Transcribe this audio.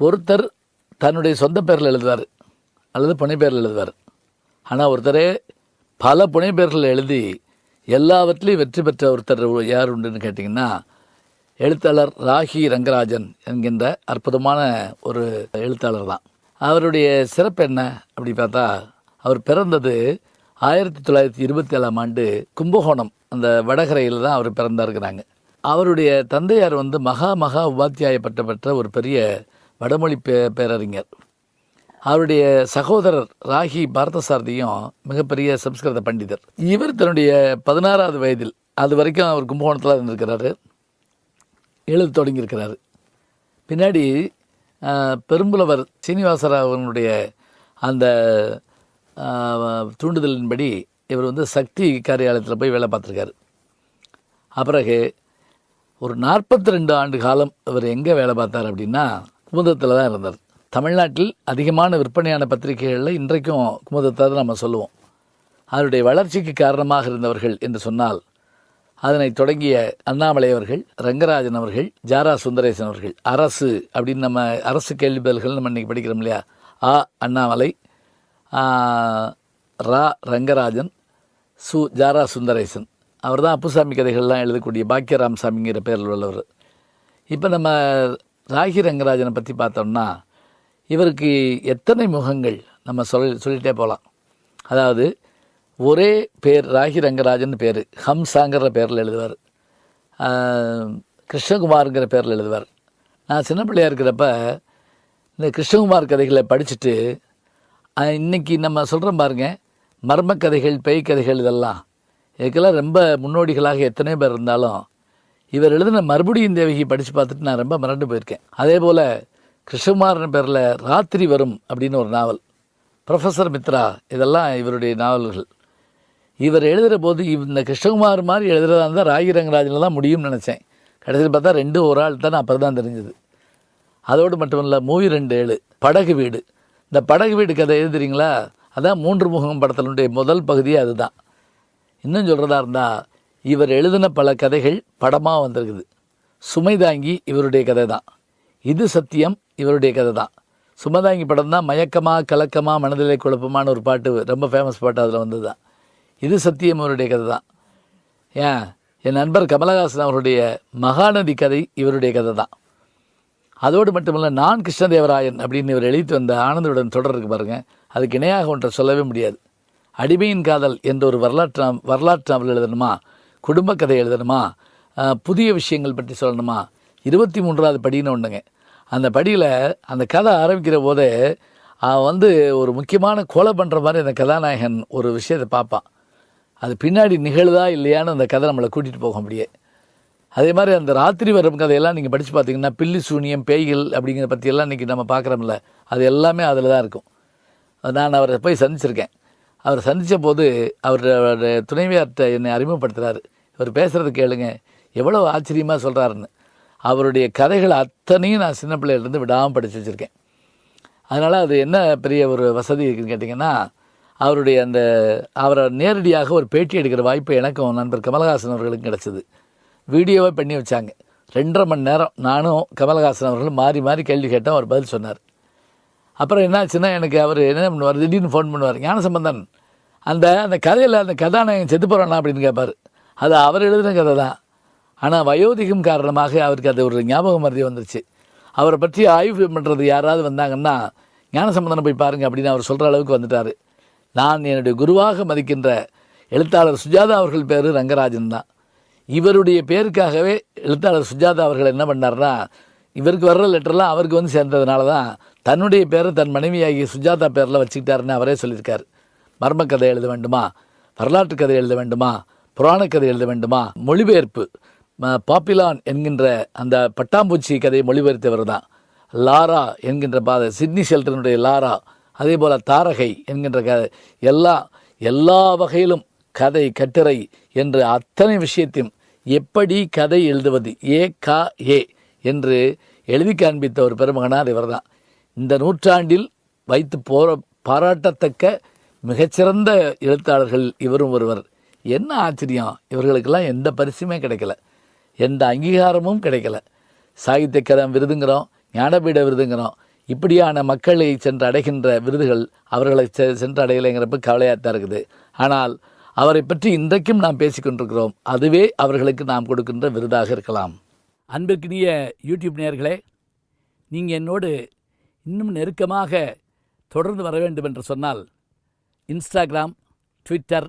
ஒருத்தர் தன்னுடைய சொந்த பேரில் எழுதுவார் அல்லது புனை பேரில் எழுதுவார். ஆனால் ஒருத்தரே பல புனை பேர்கள் எழுதி எல்லாவற்றிலையும் வெற்றி பெற்ற ஒருத்தர் யார் உண்டுன்னு கேட்டிங்கன்னா எழுத்தாளர் ராகி ரங்கராஜன் என்கின்ற அற்புதமான ஒரு எழுத்தாளர் தான். அவருடைய சிறப்பு என்ன அப்படி பார்த்தா அவர் பிறந்தது ஆயிரத்தி தொள்ளாயிரத்தி இருபத்தி ஏழாம் ஆண்டு கும்பகோணம் அந்த வடகரையில் தான் அவர் பிறந்தாருக்கிறாங்க அவருடைய தந்தையார் வந்து மகா மகா உபாத்தியாய பட்ட பெற்ற ஒரு பெரிய வடமொழி பே பேரறிஞர். அவருடைய சகோதரர் ராகி பாரதசாரதியும் மிகப்பெரிய சம்ஸ்கிருத பண்டிதர். இவர் தன்னுடைய பதினாறாவது வயதில் அது வரைக்கும் அவர் கும்பகோணத்தில் இருந்திருக்கிறாரு. எழுத தொடங்கியிருக்கிறாரு. பின்னாடி ஆஹ், பெரும்புலவர் சீனிவாசராவனுடைய அந்த தூண்டுதலின்படி இவர் வந்து சக்தி காரியாலயத்தில் போய் வேலை பார்த்துருக்காரு. அப்பிறகு ஒரு நாற்பத்தி ரெண்டு ஆண்டு காலம் இவர் எங்கே வேலை பார்த்தார் அப்படின்னா குமுதத்தில் தான் இருந்தார். தமிழ்நாட்டில் அதிகமான விற்பனையான பத்திரிகைகளில் இன்றைக்கும் குமுதத்தை தான் நம்ம சொல்லுவோம். அதனுடைய வளர்ச்சிக்கு காரணமாக இருந்தவர்கள் என்று சொன்னால் அதனை தொடங்கிய அண்ணாமலை அவர்கள் ரங்கராஜன் அவர்கள் ஜாரா சுந்தரேசன் அவர்கள் அரசு அப்படின்னு நம்ம அரசு கேள்வி நம்ம இன்றைக்கி படிக்கிறோம் இல்லையா? ஆ அண்ணாமலை ரா ரங்கராஜன் சு ஜாரா சுந்தரேசன். அவர் தான் அப்புசாமி கதைகள்லாம் எழுதக்கூடிய பாக்கியராம் சாமிங்கிற பேரில் உள்ளவர். இப்போ நம்ம ராகி ரங்கராஜனை பற்றி பார்த்தோம்னா இவருக்கு எத்தனை முகங்கள் நம்ம சொல் சொல்லிகிட்டே போகலாம் அதாவது ஒரே பேர் ராகி ரங்கராஜன் பேர் ஹம்சாங்கிற பேரில் எழுதுவார். கிருஷ்ணகுமாருங்கிற பேரில் எழுதுவார். நான் சின்ன பிள்ளையாக இருக்கிறப்ப இந்த கிருஷ்ணகுமார் கதைகளை படிச்சுட்டு இன்றைக்கி இன்னைக்கு நம்ம சொல்கிறோம் பாருங்க மர்ம கதைகள் பேய் கதைகள் இதெல்லாம். இதுக்கெல்லாம் ரொம்ப முன்னோடிகளாக எத்தனை பேர் இருந்தாலும் இவர் எழுதின மறுபடியும் தேவகி படித்து பார்த்துட்டு நான் ரொம்ப மிரண்டு போயிருக்கேன். அதே போல் கிருஷ்ணகுமாரன் பேரில் ராத்திரி வரும் அப்படின்னு ஒரு நாவல். ப்ரொஃபஸர் மித்ரா இதெல்லாம் இவருடைய நாவல்கள். இவர் எழுதுகிற போது இந்த கிருஷ்ணகுமார் மாதிரி எழுதுறதா இருந்தால் ராகி ரங்கராஜனில் தான் முடியும்னு நினச்சேன். கடைசியில் பார்த்தா ரெண்டு ஒரு ஆள் தான் அப்போ தான் தெரிஞ்சது. அதோடு மட்டும் இல்லை மூவி ரெண்டு ஏழு படகு வீடு. இந்த படகு வீடு கதை எழுதுறீங்களா அதான் மூன்று முகம் படத்தினுடைய முதல் பகுதியே அதுதான். இன்னும் சொல்கிறதா இருந்தால் இவர் எழுதின பல கதைகள் படமாக வந்திருக்குது. சுமைதாங்கி இவருடைய கதை தான் இது சத்தியம் இவருடைய கதை தான் சுமதாங்கி படம் தான் மயக்கமா கலக்கமா மனதிலே குழப்பமான ஒரு பாட்டு ரொம்ப ஃபேமஸ் பாட்டு அதில் வந்தது தான் இது சத்தியம் இவருடைய கதை தான் ஏன்? என் நண்பர் கமலஹாசன் அவருடைய மகாநதி கதை இவருடைய கதை தான் அதோடு மட்டுமல்ல நான் கிருஷ்ணதேவராயன் அப்படின்னு இவர் எழுதிட்டு வந்த ஆனந்தவுடன் தொடர் இருக்கு அதுக்கு இணையாக ஒன்றை சொல்லவே முடியாது. அடிமையின் காதல் என்ற ஒரு வரலாற்று வரலாற்று நாவல் எழுதணுமா? குடும்ப கதை எழுதணுமா? புதிய விஷயங்கள் பற்றி சொல்லணுமா? இருபத்தி மூன்றாவது படின்னு ஒன்றுங்க அந்த படியில் அந்த கதை ஆரம்பிக்கிற போதே அவன் வந்து ஒரு முக்கியமான கொலை பண்ணுற மாதிரி அந்த கதாநாயகன் ஒரு விஷயத்தை பார்ப்பான். அது பின்னாடி நிகழுதா இல்லையான்னு அந்த கதை நம்மளை கூட்டிகிட்டு போகும் அப்படியே. அதே மாதிரி அந்த ராத்திரி வரும் கதையெல்லாம் நீங்கள் படித்து பார்த்தீங்கன்னா பில்லி சூனியம் பேய்கள் அப்படிங்கிற பற்றியெல்லாம் இன்றைக்கி நம்ம பார்க்குறோம்ல அது எல்லாமே அதில் தான் இருக்கும். நான் அவரை போய் சந்திச்சிருக்கேன். அவரை சந்தித்த போது அவர் துணைவியார்கிட்ட என்னை அறிமுகப்படுத்துகிறாரு இவர் பேசுகிறது கேளுங்க. எவ்வளோ ஆச்சரியமாக சொல்கிறாருன்னு அவருடைய கதைகள் அத்தனையும் நான் சின்ன பிள்ளையிலேருந்து விடாமல் படித்து வச்சுருக்கேன். அதனால் அது என்ன பெரிய ஒரு வசதி இருக்குன்னு கேட்டிங்கன்னா அவருடைய அந்த அவரை நேரடியாக ஒரு பேட்டி எடுக்கிற வாய்ப்பு எனக்கும் நண்பர் கமலஹாசன் அவர்களுக்கும் கிடச்சிது. வீடியோவை பண்ணி வச்சாங்க. ரெண்டரை மணி நேரம் நானும் கமலஹாசன் அவர்களும் மாறி மாறி கேள்வி கேட்டோம் அவர் பதில் சொன்னார். அப்புறம் என்னாச்சுன்னா எனக்கு அவர் என்ன பண்ணுவார்? திடீர்னு ஃபோன் பண்ணுவார். ஞானசம்பந்தன். அந்த அந்த கதையில் அந்த கதாநாயகன் செத்து போகிறானா அப்படின்னு கேட்பார் அது அவர் எழுதின கதை தான் ஆனால் வயோதிகம் காரணமாக அவருக்கு அது ஒரு ஞாபகம் மருதி வந்துருச்சு. அவரை பற்றி ஆய்வு பண்ணுறது யாராவது வந்தாங்கன்னா ஞானசம்பந்தனை போய் பாருங்கள் அப்படின்னு அவர் சொல்கிற அளவுக்கு வந்துட்டார். நான் என்னுடைய குருவாக மதிக்கின்ற எழுத்தாளர் சுஜாதா அவர்கள் பேர் ரங்கராஜன் தான். இவருடைய பேருக்காகவே எழுத்தாளர் சுஜாதா அவர்கள் என்ன பண்ணார்னா இவருக்கு வர்ற லெட்டர்லாம் அவருக்கு வந்து சேர்ந்ததுனால தான் தன்னுடைய பேரை தன் மனைவியாகிய சுஜாதா பேரில் வச்சுக்கிட்டாருன்னு அவரே சொல்லியிருக்கார். மர்ம கதை எழுத வேண்டுமா? வரலாற்று கதை எழுத வேண்டுமா? புராணக் கதை எழுத வேண்டுமா? மொழிபெயர்ப்பு. பாப்பிலான் என்கின்ற அந்த பட்டாம்பூச்சி கதையை மொழிபெயர்த்தவர் தான் லாரா என்கின்ற பாதை சிட்னி ஷெல்டனுடைய லாரா அதே போல் தாரகை என்கின்ற கதை எல்லா எல்லா வகையிலும் கதை கட்டுரை என்ற அத்தனை விஷயத்தையும் எப்படி கதை எழுதுவது? ஏ கா ஏ என்று எழுதி காண்பித்த ஒரு பெருமகனார் இவர்தான். இந்த நூற்றாண்டில் வைத்து போற பாராட்டத்தக்க மிகச்சிறந்த எழுத்தாளர்கள் இவரும் ஒருவர். என்ன ஆச்சரியம்? இவர்களுக்கெல்லாம் எந்த பரிசுமே கிடைக்கல. எந்த அங்கீகாரமும் கிடைக்கல. சாகித்யக்கரம் விருதுங்கிறோம் ஞானபீட விருதுங்கிறோம். இப்படியான மக்களை சென்று அடைகின்ற விருதுகள் அவர்களை செ- சென்று அடையலைங்கிறப்ப கவலையாக தான் இருக்குது. ஆனால் அவரை பற்றி இன்றைக்கும் நாம் பேசிக்கொண்டிருக்கிறோம். அதுவே அவர்களுக்கு நாம் கொடுக்கின்ற விருதாக இருக்கலாம். அன்பிற்கினிய யூடியூப் நேயர்களே நீங்கள் என்னோடு இன்னும் நெருக்கமாக தொடர்ந்து வர வேண்டும் என்று சொன்னால் இன்ஸ்டாகிராம் ட்விட்டர்